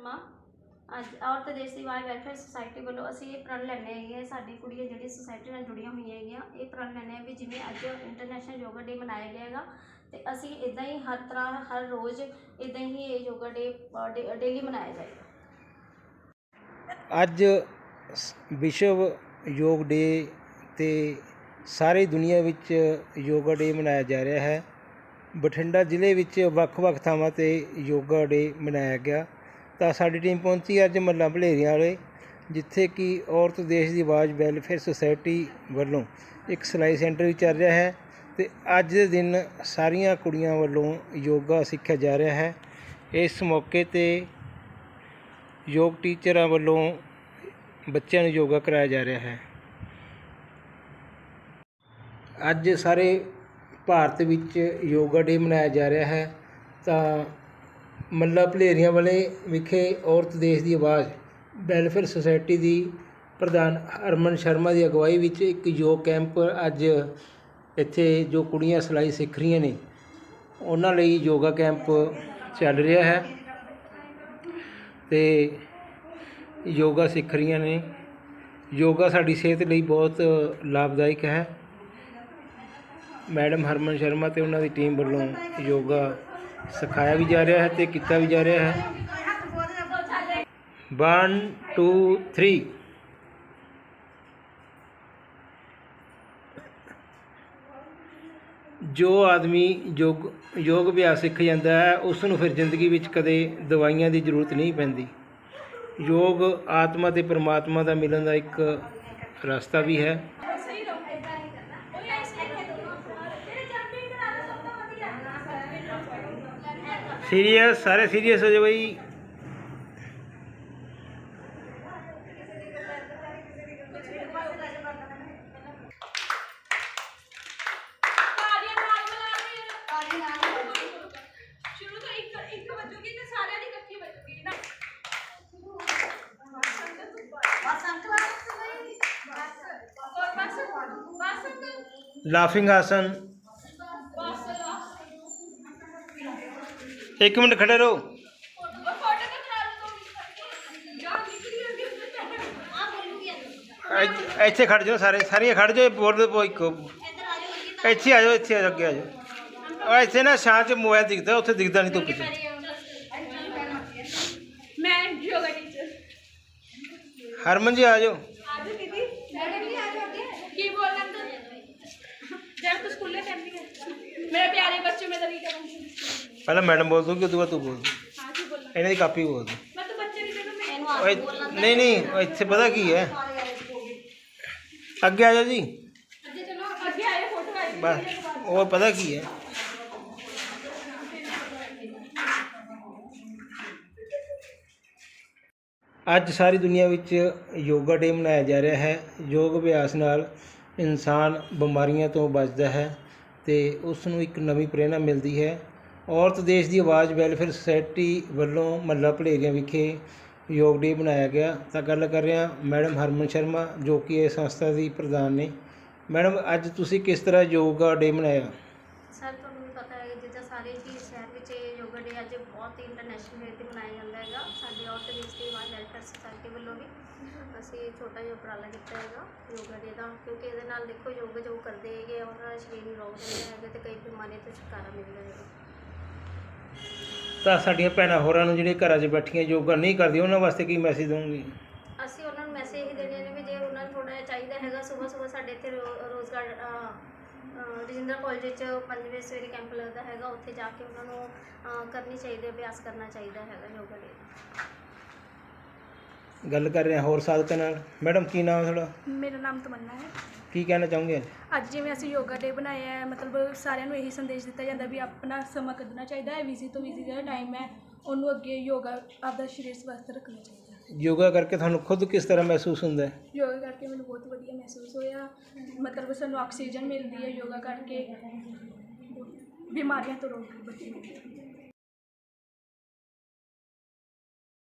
ਮਾਂ ਅੱਜ ਔਰਤ ਦੇਸ਼ ਦੀ ਵਾਈ ਵੈਲਫੇਅਰ ਸੁਸਾਇਟੀ ਵੱਲੋਂ ਅਸੀਂ ਇਹ ਪ੍ਰਣ ਲੈਂਦੇ ਹੈਗੇ ਹਾਂ, ਸਾਡੀ ਕੁੜੀਆਂ ਜਿਹੜੀ ਸੁਸਾਇਟੀ ਨਾਲ ਜੁੜੀਆਂ ਹੋਈਆਂ ਹੈਗੀਆਂ ਇਹ ਪ੍ਰਣ ਲੈਂਦੇ ਹਾਂ ਵੀ ਜਿਵੇਂ ਅੱਜ ਇੰਟਰਨੈਸ਼ਨਲ ਯੋਗਾ ਡੇ ਮਨਾਇਆ ਗਿਆ ਹੈਗਾ ਤੇ ਅਸੀਂ ਇਦਾਂ ਹੀ ਹਰ ਤਰ੍ਹਾਂ ਹਰ ਰੋਜ਼ ਇਦਾਂ ਹੀ ਇਹ ਯੋਗਾ ਡੇ ਡੇਲੀ ਮਨਾਇਆ ਜਾਏਗਾ ਅੱਜ ਵਿਸ਼ਵ ਯੋਗ ਡੇ ਤੇ ਸਾਰੀ ਦੁਨੀਆ ਵਿੱਚ ਯੋਗਾ ਡੇ ਮਨਾਇਆ ਜਾ ਰਿਹਾ ਹੈ। ਬਠਿੰਡਾ ਜ਼ਿਲ੍ਹੇ ਵਿੱਚ ਵੱਖ-ਵੱਖ ਥਾਵਾਂ ਤੇ ਯੋਗਾ ਡੇ ਮਨਾਇਆ ਗਿਆ। ਤਾਂ ਸਾਡੀ ਟੀਮ ਪਹੁੰਚੀ ਅੱਜ ਮੱਲਾ ਭਲੇਰੀਆਂ ਵਾਲੇ, ਜਿੱਥੇ ਕਿ ਔਰਤ ਦੇਸ਼ ਦੀ ਆਵਾਜ਼ ਵੈਲਫੇਅਰ ਸੁਸਾਇਟੀ ਵੱਲੋਂ ਇੱਕ ਸਿਲਾਈ ਸੈਂਟਰ ਵੀ ਚੱਲ ਰਿਹਾ ਹੈ ਤੇ ਅੱਜ ਦੇ ਦਿਨ ਸਾਰੀਆਂ ਕੁੜੀਆਂ ਵੱਲੋਂ ਯੋਗਾ ਸਿੱਖਿਆ ਜਾ ਰਿਹਾ ਹੈ। ਇਸ ਮੌਕੇ ਤੇ ਯੋਗ ਟੀਚਰਾਂ ਵੱਲੋਂ ਬੱਚਿਆਂ ਨੂੰ ਯੋਗਾ ਕਰਾਇਆ ਜਾ ਰਿਹਾ ਹੈ। ਅੱਜ ਸਾਰੇ ਭਾਰਤ ਵਿੱਚ ਯੋਗਾ ਡੇ ਮਨਾਇਆ ਜਾ ਰਿਹਾ ਹੈ ਤਾਂ ਮੱਲਾ ਭਲੇਰੀਆਂ ਵਾਲੇ ਵਿਖੇ ਔਰਤ ਦੇਸ਼ ਦੀ ਆਵਾਜ਼, ਵੈਲਫੇਅਰ ਸੁਸਾਇਟੀ ਦੀ ਪ੍ਰਧਾਨ ਹਰਮਨ ਸ਼ਰਮਾ ਦੀ ਅਗਵਾਈ ਵਿੱਚ ਇੱਕ ਯੋਗ ਕੈਂਪ ਅੱਜ ਇੱਥੇ ਜੋ ਕੁੜੀਆਂ ਸਿਲਾਈ ਸਿੱਖ ਰਹੀਆਂ ਨੇ, ਉਹਨਾਂ ਲਈ ਯੋਗਾ ਕੈਂਪ ਚੱਲ ਰਿਹਾ ਹੈ ਤੇ ਯੋਗਾ ਸਿੱਖ ਰਹੀਆਂ ਨੇ। ਯੋਗਾ ਸਾਡੀ ਸਿਹਤ ਲਈ ਬਹੁਤ ਲਾਭਦਾਇਕ ਹੈ। ਮੈਡਮ ਹਰਮਨ ਸ਼ਰਮਾ ਤੇ ਉਹਨਾਂ ਦੀ ਟੀਮ ਵੱਲੋਂ ਯੋਗਾ ਸਿਖਾਇਆ ਵੀ ਜਾ ਰਿਹਾ ਹੈ ਤੇ ਕੀਤਾ ਵੀ ਜਾ ਰਿਹਾ ਹੈ। 1 2 3 ਜੋ ਆਦਮੀ ਯੋਗ ਯੋਗ ਅਭਿਆਸ ਸਿੱਖ ਜਾਂਦਾ ਹੈ ਉਸ ਨੂੰ ਫਿਰ ਜ਼ਿੰਦਗੀ ਵਿੱਚ ਕਦੇ ਦਵਾਈਆਂ ਦੀ ਜ਼ਰੂਰਤ ਨਹੀਂ ਪੈਂਦੀ। ਯੋਗ ਆਤਮਾ ਤੇ ਪਰਮਾਤਮਾ ਦਾ ਮਿਲਣ ਦਾ ਇੱਕ ਰਸਤਾ ਵੀ ਹੈ ਸੀਰੀਅਸ ਸਾਰੇ ਸੀਰੀਅਸ ਹੋ ਜਾਓ ਬਈ ਸ਼ੁਰੂ ਤੋਂ ਇੱਕ ਇੱਕ ਵੱਜੂਗੀ ਤੇ ਸਾਰਿਆਂ ਦੀ ਇਕੱਠੀ ਵੱਜੂਗੀ ਨਾ ਬਸ ਅੰਕਲ ਬਸ ਬਸ ਬਸ ਅੰਕਲ ਲਾਫਿੰਗ ਆਸਨ ਬਸ ਇੱਕ ਮਿੰਟ ਖੜੇ ਰਹੋ। ਦੋ ਇੱਥੇ- ਇੱਥੇ ਖੜ ਜਾਓ ਸਾਰੇ। ਸਾਰੀਆਂ ਖੜ ਜਾਓ ਬੋਲ ਪੋ ਇੱਕ ਇੱਥੇ ਆ ਜਾਓ ਇੱਥੇ ਆ ਜਾਓ ਅੱਗੇ ਆ ਜਾਓ। ਇੱਥੇ ਨਾ ਛਾਂ 'ਚ ਮੋਬਾਈਲ ਦਿਖਦਾ ਉੱਥੇ ਦਿਖਦਾ ਨਹੀਂ ਧੁੱਪ 'ਚ ਮੈਂ ਯੋਗਾ ਟੀਚਰ ਹਰਮਨ ਜੀ ਆ ਜਾਓ ਆਜੋ ਦੀਦੀ ਮੈਡਮ ਵੀ ਆ ਜਾਓ ਅੱਗੇ ਕੀ ਬੋਲਣਾ ਤੂੰ ਜਦ ਤੂੰ ਸਕੂਲੇ ਕਹਿੰਦੀ ਹੈ ਮੇਰੇ ਪਿਆਰੇ ਬੱਚੇ ਮੈਂ ਤਾਂ ਨਹੀਂ ਕਰਾਂਗੀ ਪਹਿਲਾਂ ਮੈਡਮ ਬੋਲ ਦੂਗੀ ਉਦੋਂ ਬਾਅਦ ਤੂੰ ਬੋਲ ਦੂੰ? ਇਹਨਾਂ ਦੀ ਕਾਪੀ ਬੋਲ ਦੂੰ। ਮੈਂ ਤਾਂ ਬੱਚੇ ਨਹੀਂ ਜਦੋਂ ਮੈਂ ਉਹ ਨਹੀਂ ਨਹੀਂ ਉਹ ਇੱਥੇ ਪਤਾ ਕੀ ਹੈ? ਅੱਗੇ ਆ ਜੀ ਅੱਗੇ ਚਲੋ ਅੱਗੇ ਆਏ ਫੋਟੋ ਆਏ ਬਸ ਉਹ ਪਤਾ ਕੀ ਹੈ? ਅੱਜ ਸਾਰੀ ਦੁਨੀਆ ਵਿੱਚ ਯੋਗਾ ਡੇ ਮਨਾਇਆ ਜਾ ਰਿਹਾ ਹੈ। ਯੋਗ ਅਭਿਆਸ ਨਾਲ ਇਨਸਾਨ ਬਿਮਾਰੀਆਂ ਤੋਂ ਬਚਦਾ ਹੈ ਤੇ ਉਸ ਨੂੰ ਇੱਕ ਨਵੀਂ ਪ੍ਰੇਰਣਾ ਮਿਲਦੀ ਹੈ। ਔਰਤ ਦੇਸ਼ ਦੀ ਆਵਾਜ਼ ਵੈਲਫੇਅਰ ਸੁਸਾਇਟੀ ਵੱਲੋਂ ਮਹੱਲਾ ਭਲੇਰੀਆਂ ਵਿਖੇ ਯੋਗ ਡੇ ਮਨਾਇਆ ਗਿਆ। ਤਾਂ ਗੱਲ ਕਰ ਰਿਹਾ ਮੈਡਮ ਹਰਮਨ ਸ਼ਰਮਾ, ਜੋ ਕਿ ਇਹ ਸੰਸਥਾ ਦੀ ਪ੍ਰਧਾਨ ਨੇ। ਮੈਡਮ, ਅੱਜ ਤੁਸੀਂ ਕਿਸ ਤਰ੍ਹਾਂ ਯੋਗਾ ਡੇ ਮਨਾਇਆ? ਸਰ, ਤੁਹਾਨੂੰ ਪਤਾ ਹੈ ਜਿੱਦਾਂ ਸਾਰੇ ਹੀ ਸ਼ਹਿਰ ਵਿੱਚ ਇਹ ਯੋਗਾ ਡੇ ਅੱਜ ਬਹੁਤ ਹੀ ਇੰਟਰਨੈਸ਼ਨਲ ਵੇ ਤੇ ਮਨਾਇਆ ਜਾਂਦਾ ਹੈਗਾ। ਸਾਡੇ ਔਰਤ ਦੇਸ਼ ਦੀ ਆਵਾਜ਼ ਵੈਲਫੇਅਰ ਸੁਸਾਇਟੀ ਵੱਲੋਂ ਵੀ ਅਸੀਂ ਛੋਟਾ ਜਿਹਾ ਉਪਰਾਲਾ ਕੀਤਾ ਹੈਗਾ ਯੋਗਾ ਡੇ ਦਾ। ਕਿਉਂਕਿ ਇਹਦੇ ਨਾਲ ਦੇਖੋ ਯੋਗ ਜੋ ਕਰਦੇ ਹੈਗੇ ਉਹਨਾਂ ਦਾ ਸਰੀਰ ਨਿਰੋਗ ਰਹਿੰਦਾ ਹੈਗਾ ਤੇ ਕਈ ਬਿਮਾਰੀਆਂ ਤੋਂ ਛੁਟਕਾਰਾ ਮਿਲਦਾ ਹੈਗਾ। ਤਾਂ ਸਾਡੀਆਂ ਭੈਣਾਂ ਹੋਰਾਂ ਨੂੰ ਜਿਹੜੇ ਘਰਾਂ 'ਚ ਬੈਠੀਆਂ ਯੋਗਾ ਨਹੀਂ ਕਰਦੀਆਂ ਉਹਨਾਂ ਵਾਸਤੇ ਕੀ ਮੈਸੇਜ ਦਵਾਂਗੀ ਅਸੀਂ ਉਹਨਾਂ ਨੂੰ ਮੈਸੇਜ ਹੀ ਦੇਣੇ ਨੇ ਵੀ ਜੇ ਉਹਨਾਂ ਨੂੰ ਥੋੜਾ ਜਿਹਾ ਚਾਹੀਦਾ ਹੈਗਾ ਸਵੇਰ ਸਵੇਰ ਸਾਡੇ ਇੱਥੇ ਰੋ- ਰੋਜ਼ਗਾਰ ਅਹ, ਅਹ, ਰਜਿੰਦਰਾ ਕਾਲਜ ਵਿੱਚ 5 ਵਜੇ ਸਵੇਰੇ ਕੈਂਪ ਲੱਗਦਾ ਹੈਗਾ ਉੱਥੇ ਜਾ ਕੇ ਉਹਨਾਂ ਨੂੰ ਕਰਨੀ ਚਾਹੀਦੀ ਅਭਿਆਸ ਕਰਨਾ ਚਾਹੀਦਾ ਹੈਗਾ ਯੋਗਾ ਡੇ ਗੱਲ ਕਰ ਰਹੇ ਹਾਂ ਹੋਰ ਸਾਧਕਾਂ ਨਾਲ। ਮੈਡਮ ਕੀ ਨਾਮ ਹੈ ਤੁਹਾਡਾ? ਮੇਰਾ ਨਾਮ ਤਮੰਨਾ ਹੈ। ਕੀ ਕਹਿਣਾ ਚਾਹੋਗੇ? ਅੱਜ ਅੱਜ ਜਿਵੇਂ ਅਸੀਂ ਯੋਗਾ ਡੇ ਬਣਾਇਆ ਹੈ ਮਤਲਬ ਸਾਰਿਆਂ ਨੂੰ ਇਹੀ ਸੰਦੇਸ਼ ਦਿੱਤਾ ਜਾਂਦਾ ਵੀ ਆਪਣਾ ਸਮਾਂ ਕੱਢਣਾ ਚਾਹੀਦਾ ਹੈ ਬਿਜ਼ੀ ਤੋਂ ਬਿਜ਼ੀ ਜਿਹੜਾ ਟਾਈਮ ਹੈ ਉਹਨੂੰ ਅੱਗੇ ਯੋਗਾ ਆਪਦਾ ਸਰੀਰ ਸਵਸਥ ਰੱਖਣਾ ਚਾਹੀਦਾ ਹੈ। ਯੋਗਾ ਕਰਕੇ ਤੁਹਾਨੂੰ ਖੁਦ ਕਿਸ ਤਰ੍ਹਾਂ ਮਹਿਸੂਸ ਹੁੰਦਾ ਹੈ? ਯੋਗਾ ਕਰਕੇ ਮੈਨੂੰ ਬਹੁਤ ਵਧੀਆ ਮਹਿਸੂਸ ਹੋਇਆ। ਮਤਲਬ ਸਾਨੂੰ ਆਕਸੀਜਨ ਮਿਲਦੀ ਹੈ ਯੋਗਾ ਕਰਕੇ। ਬਿਮਾਰੀਆਂ ਤੋਂ ਰੋਕ ਬਚੀ